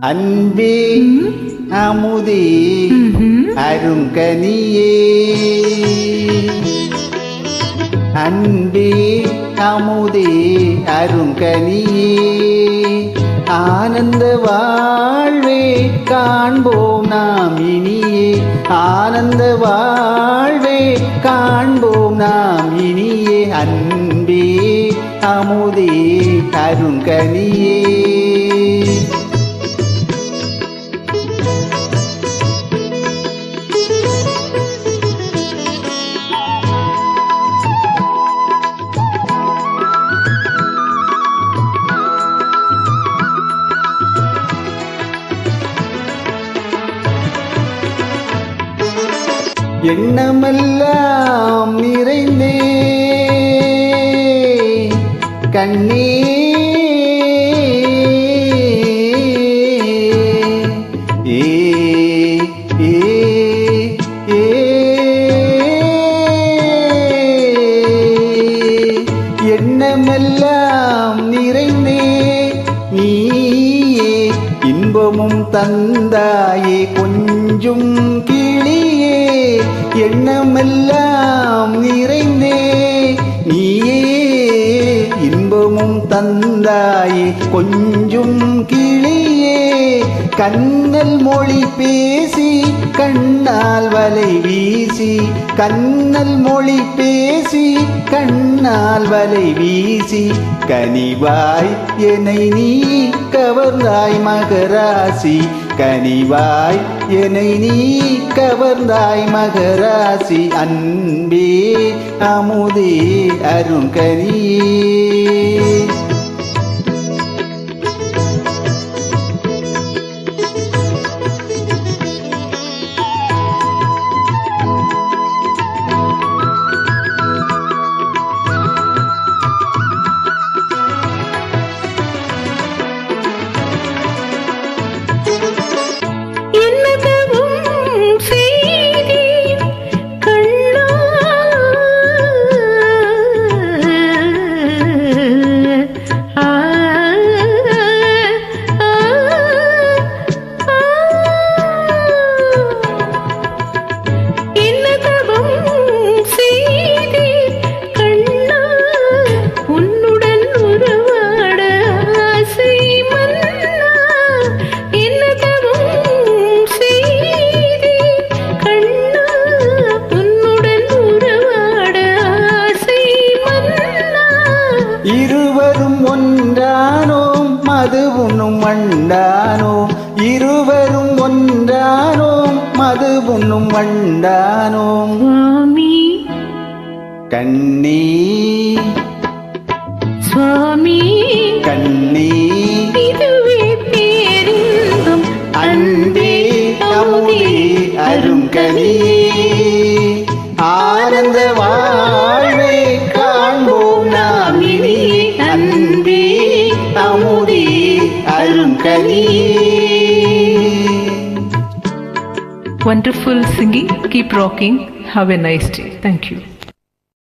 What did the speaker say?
அன்பே அமுதே அருங்கனியே. அன்பே அமுதே அருங்கனியே. ஆனந்த வாழ்வே காண்போம் நாம் இனியே. ஆனந்த வாழ்வே காண்போம் நாம் இனியே. அன்பே அமுதே அருங்கனியே. எண்ணமெல்லாம் நிறைந்தே. கண்ணே ஏ எண்ணமெல்லாம் நிறைந்தே. நீயே இன்பமும் தந்தாயே கொஞ்சும் கீ எண்ணமெல்லாம் நிறைந்தே. நீயே இன்பமும் தந்தாயே. கொஞ்சம் கிளியே கண்ணல் மொழி பேசி கண்ணால் வலை வீசி. கண்ணல் மொழி பேசி கண்ணால் வலை வீசி. கனிவாய் என்னை நீ கவர்ந்தாய் மகராசி. கனிவாய் என்னை நீ கவர்ந்தாய் மகராசி. அன்பே அமுதே அருங்கனியே ஒன்றானோம் மது உண்ணும் மண்டானோம் இருவரும் ஒன்றானோம் மது உண்ணும் மண்டானோம் சுவாமி. கண்ணே. சுவாமி. கண்ணே. இதுவே பேரின்பம். அன்பே அமுதே ஆனந்த வாழ்வே Wonderful singing. Keep rocking. Have a nice day. Thank you.